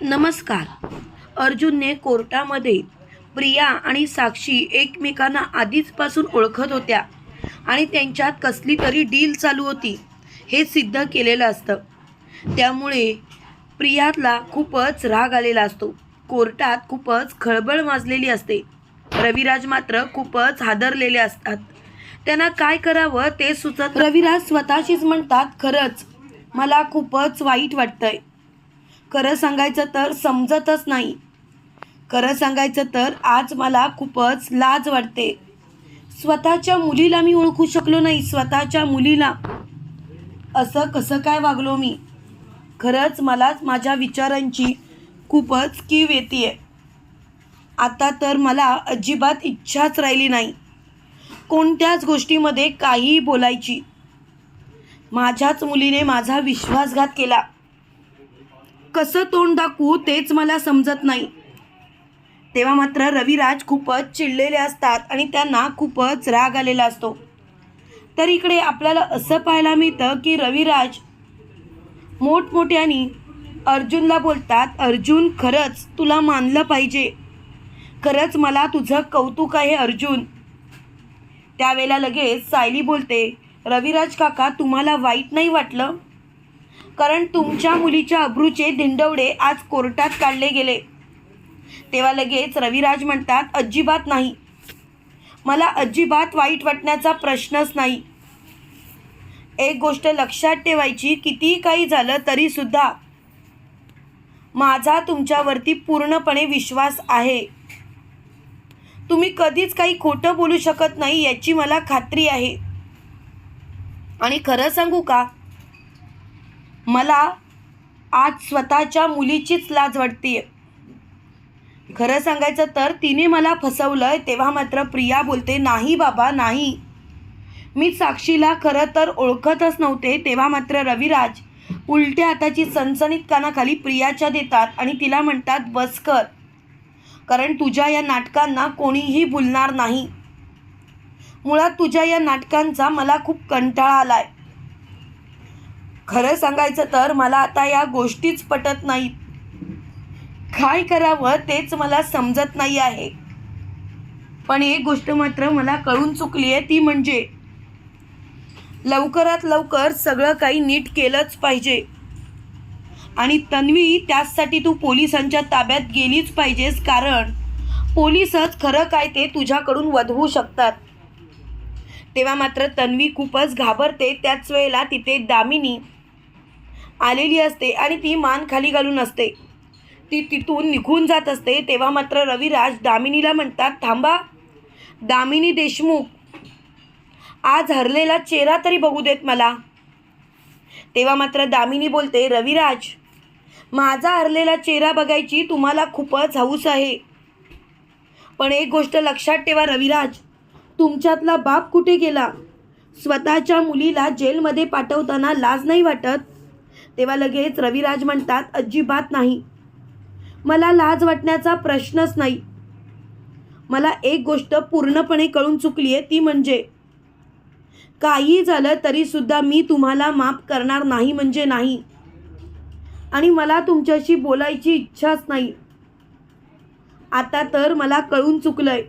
नमस्कार. अर्जुनने कोर्टामध्ये प्रिया आणि साक्षी एकमेकांना आधीचपासून ओळखत होत्या आणि त्यांच्यात कसली तरी डील चालू होती हे सिद्ध केलेलं असतं. त्यामुळे प्रियाला खूपच राग आलेला असतो. कोर्टात खूपच खळबळ माजलेली असते. रविराज मात्र खूपच हादरलेले असतात. त्यांना काय करावं ते सुचत रविराज स्वतःशीच म्हणतात खरंच मला खूपच वाईट वाटतंय. खरं सांगायचं तर समजतच नाही. खरं सांगायचं तर आज मला खूपच लाज वाटते. स्वतःच्या मुलीला मी ओळखू शकलो नाही स्वतःच्या मुलीला. असं कसं काय वागलो मी? खरंच मलाच माझ्या विचारांची खूपच कीव येते आता तर मला अजिबात इच्छाच राहिली नाही. कोणत्याच गोष्टीमध्ये काहीही बोलायची. माझ्याच मुलीने माझा विश्वासघात केला. कसं तोंड दाखवू तेच मला समजत नाही. तेव्हा मात्र रविराज खूपच चिडलेले असतात आणि त्यांना खूपच राग आलेला असतो. तर इकडे आपल्याला असं पाहायला मिळतं की रविराज मोठमोठ्यानी अर्जुनला बोलतात अर्जुन खरंच तुला मानलं पाहिजे. खरंच मला तुझं कौतुक आहे अर्जुन. त्यावेळेला लगेच सायली बोलते रविराज काका तुम्हाला वाईट नाही वाटलं? कारण तुमच्या मुलीच्या अब्रूचे धिंडवडे आज कोर्टात काढले गेले. तेव्हा लगेच रविराज म्हणतात अजिबात नाही. मला अजिबात वाईट वाटण्याचा प्रश्नच नाही. एक गोष्ट लक्षात ठेवायची कितीही काही झालं तरी सुद्धा माझा तुमच्यावरती पूर्णपणे विश्वास आहे. तुम्ही कधीच काही खोटं बोलू शकत नाही याची मला खात्री आहे. आणि खरं सांगू का? मला आज स्वतःच्या मुलीचीच लाज वाटते खरं सांगायचं तर तिने मला फसवलंय तेव्हा मात्र प्रिया बोलते नाही बाबा नाही. मी साक्षीला खरं तर ओळखतच नव्हते तेव्हा मात्र रविराज उलट्या हाताची सणसणीत कानाखाली प्रियाच्या देतात आणि तिला म्हणतात बस कर. कारण तुझ्या या नाटकांना कोणीही बोलणार नाही. मुळात तुझ्या या नाटकांचा मला खूप कंटाळा आला आहे खरं सांगायचं तर मला आता या गोष्टीच पटत नाहीत काय करावं तेच मला समजत नाही आहे. पण एक गोष्ट मात्र मला कळून चुकली आहे ती म्हणजे लवकरात लवकर सगळं काही नीट केलंच पाहिजे. आणि तन्वी त्याचसाठी तू पोलिसांच्या ताब्यात गेलीच पाहिजेस कारण पोलिसच खरं काय ते तुझ्याकडून वधवू शकतात. तेव्हा मात्र तन्वी खूपच घाबरते त्याच वेळेला तिथे दामिनी आलेली असते आणि ती मान खाली घालून असते. ती तिथून निघून जात असते तेव्हा मात्र रविराज दामिनीला म्हणतात थांबा दामिनी देशमुख आज हरलेला चेहरा तरी बघू देत मला. तेव्हा मात्र दामिनी बोलते रविराज माझा हरलेला चेहरा बघायची तुम्हाला खूपच हौस आहे. पण एक गोष्ट लक्षात ठेवा रविराज तुमच्यातला बाप कुठे गेला? स्वतःच्या मुलीला जेलमध्ये पाठवताना लाज नाही वाटत? तेव्हा लगेच रविराज म्हणतात अजिबात नाही. मला लाज वाटण्याचा प्रश्नच नाही. मला एक गोष्ट पूर्णपणे कळून चुकली आहे ती म्हणजे काही झालं तरीसुद्धा मी तुम्हाला माफ करणार नाही म्हणजे नाही. आणि मला तुमच्याशी बोलायची इच्छाच नाही. आता तर मला कळून चुकलंय.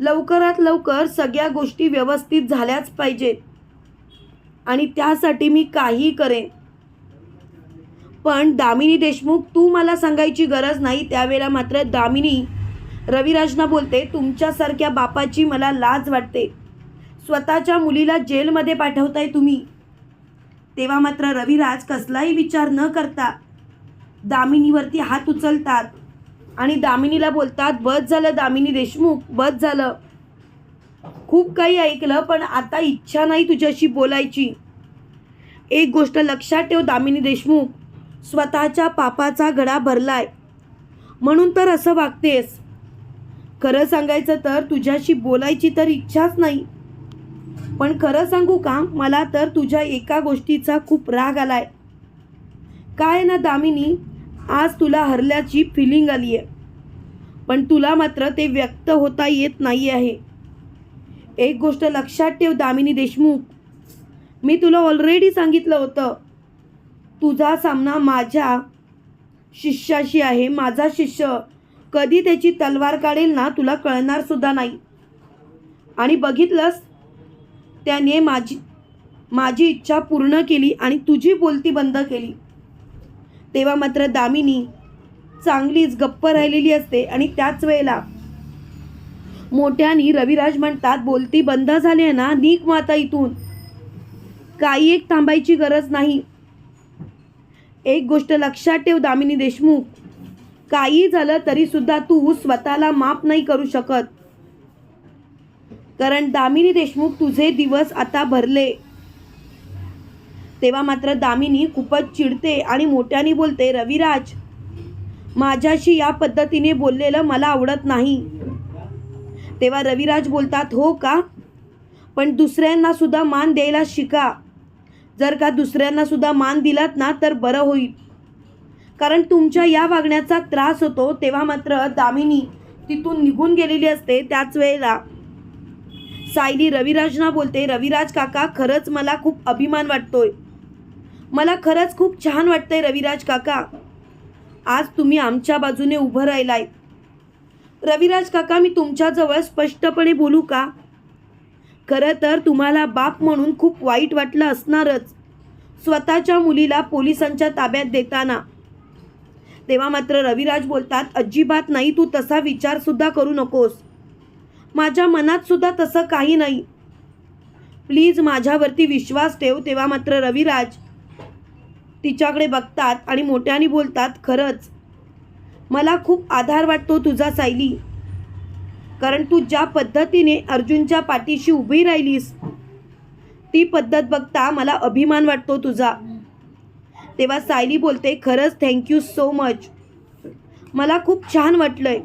लवकरात लवकर सगळ्या गोष्टी व्यवस्थित झाल्याच पाहिजेत. आणि त्यासाठी मी काही करेन. पण दामिनी देशमुख तू मला सांगायची गरज नाही. त्यावेळेला मात्र दामिनी रविराजना बोलते तुमच्यासारख्या बापाची मला लाज वाटते. स्वतःच्या मुलीला जेलमध्ये पाठवताय तुम्ही. तेव्हा मात्र रविराज कसलाही विचार न करता दामिनीवरती हात उचलतात आणि दामिनीला बोलतात बस झालं दामिनी देशमुख बस झालं. खूप काही ऐकलं पण आता इच्छा नाही तुझ्याशी बोलायची. एक गोष्ट लक्षात ठेव दामिनी देशमुख स्वतःच्या पापाचा घडा भरलाय. म्हणून तर असं वागतेस. खरं सांगायचं तर तुझ्याशी बोलायची तर इच्छाच नाही. पण खरं सांगू का? मला तर तुझ्या एका गोष्टीचा खूप राग आलाय. काय ना दामिनी? आज तुला हरल्याची फिलिंग आली आहे पण तुला मात्र ते व्यक्त होता येत नाही आहे. एक गोष्ट लक्षात ठेव दामिनी देशमुख. मी तुला ऑलरेडी सांगितलं होतं. तुझा सामना माझ्या शिष्याशी आहे. माझा शिष्य कधी त्याची तलवार काढेल ना तुला कळणार सुद्धा नाही. आणि बघितलंस त्याने माझी माझी इच्छा पूर्ण केली आणि तुझी बोलती बंद केली. तेव्हा मात्र दामिनी चांगलीच गप्प राहिलेली असते आणि त्याच वेळेला मोठ्यानी रविराज म्हणतात बोलती बंद झाली आहे ना नीक माता इथून. काही एक थांबायची गरज नाही. एक गोष्ट लक्षात ठेव दामिनी देशमुख. काही झालं तरी सुद्धा तू स्वतःला माफ नाही करू शकत. कारण दामिनी देशमुख तुझे दिवस आता भरले. तेव्हा मात्र दामिनी खूपच चिडते आणि मोठ्याने बोलते रविराज माझ्याशी या पद्धतीने बोललेलं मला आवडत नाही. तेव्हा रविराज बोलतात हो का? पण दुसऱ्यांना सुद्धा मान द्यायला शिका. जर का दुसऱ्यांना सुद्धा मान दिलात ना तर बरं होईल. कारण तुमच्या या वागण्याचा त्रास होतो तेव्हा मात्र दामिनी तिथून निघून गेलेली असते. त्याच वेळेला सायली रविराजना बोलते रविराज काका खरंच मला खूप अभिमान वाटतोय. मला खरंच खूप छान वाटतंय रविराज काका. आज तुम्ही आमच्या बाजूने उभं राहिलाय. रविराज काका मी तुमच्याजवळ स्पष्टपणे बोलू का? खरं तर तुम्हाला बाप म्हणून खूप वाईट वाटलं असणारच. स्वतःच्या मुलीला पोलिसांच्या ताब्यात देताना. तेव्हा मात्र रविराज बोलतात अजिबात नाही तू तसा विचारसुद्धा करू नकोस. माझ्या मनातसुद्धा तसं काही नाही. प्लीज माझ्यावरती विश्वास ठेव. तेव्हा मात्र रविराज तिच्याकडे बघतात आणि मोठ्याने बोलतात खरंच मला खूप आधार वाटतो तुझा सायली. कारण तू ज्या पद्धतीने अर्जुनच्या पाठीशी उभी राहिलीस ती पद्धत बघता मला अभिमान वाटतो तुझा. तेव्हा सायली बोलते खरंच थँक्यू सो मच मला खूप छान वाटलंय.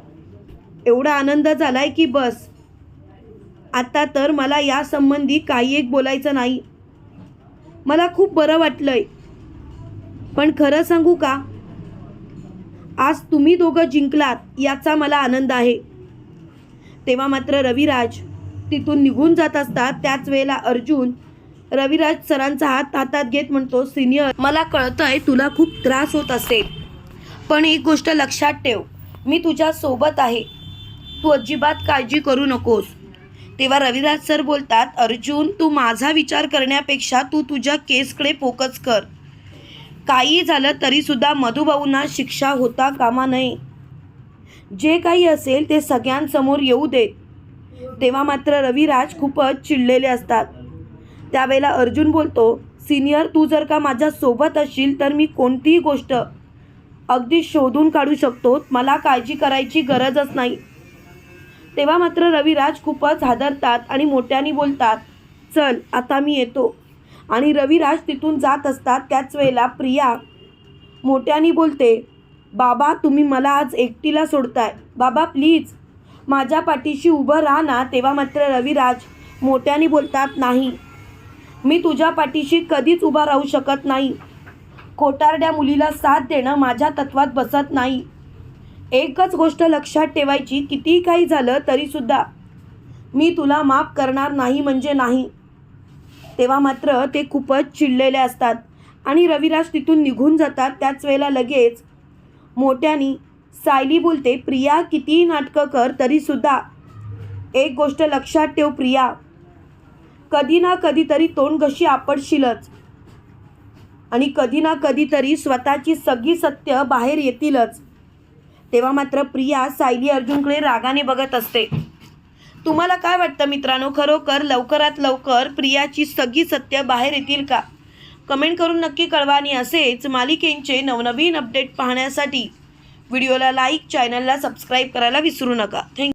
एवढा आनंद झालाय की बस. आता तर मला यासंबंधी काही एक बोलायचं नाही. मला खूप बरं वाटलंय. पण खरं सांगू का? आज तुम्ही दोघं जिंकलात याचा मला आनंद आहे. तेव्हा मात्र रविराज तिथून निघून जात असतात. त्याच वेळेला अर्जुन रविराज सरांचा हात हातात घेत म्हणतो सिनियर मला कळतंय तुला खूप त्रास होत असेल. पण एक गोष्ट लक्षात ठेव. मी तुझ्या सोबत आहे. तू अजिबात काळजी करू नकोस. तेव्हा रविराज सर बोलतात अर्जुन तू माझा विचार करण्यापेक्षा तू तुझ्या केसकडे फोकस कर. काही झालं तरीसुद्धा मधुभाऊंना शिक्षा होता कामा नये. जे काही असेल ते सगळ्यांसमोर येऊ दे. तेव्हा मात्र रविराज खूपच चिडलेले असतात. त्यावेळेला अर्जुन बोलतो सिनियर तू जर का माझ्या सोबत असशील तर मी कोणतीही गोष्ट अगदी शोधून काढू शकतो. मला काळजी करायची गरजच नाही. तेव्हा मात्र रविराज खूपच हादरतात आणि मोठ्याने बोलतात चल आता मी येतो. आणि रविराज तिथून जात असतात. त्याच वेळेला प्रिया मोठ्याने बोलते बाबा तुम्ही मला आज एकटीला सोडताय. बाबा प्लीज. माझ्या पाठीशी उभं राहा ना तेव्हा मात्र रविराज मोठ्याने बोलतात नाही. मी तुझ्या पाठीशी कधीच उभा राहू शकत नाही. खोटारड्या मुलीला साथ देणं माझ्या तत्वात बसत नाही. एकच गोष्ट लक्षात ठेवायची कितीही काही झालं तरीसुद्धा मी तुला माफ करणार नाही म्हणजे नाही. तेव्हा मात्र ते खूपच चिडलेले असतात आणि रविराज तिथून निघून जातात. त्याच वेळेला लगेच मोठ्यानी. सायली बोलते प्रिया कितीही नाटकं कर तरीसुद्धा एक गोष्ट लक्षात ठेव प्रिया. कधी ना कधीतरी तोंड घशी आपडशीलच आणि कधी ना कधीतरी स्वतःची सगळी सत्य बाहेर येतीलच. तेव्हा मात्र प्रिया सायली अर्जुनकडे रागाने बघत असते. तुम्हाला काय वाटतं मित्रांनो? खरोखर लवकरात लवकर प्रियाची सगळी सत्य बाहेर येतील का? कमेंट करून नक्की कळवा आणि असेच मालिकेंचे नवनवीन अपडेट पाहण्यासाठी व्हिडिओला लाईक चॅनलला सबस्क्राईब करायला विसरू नका. थँक्यू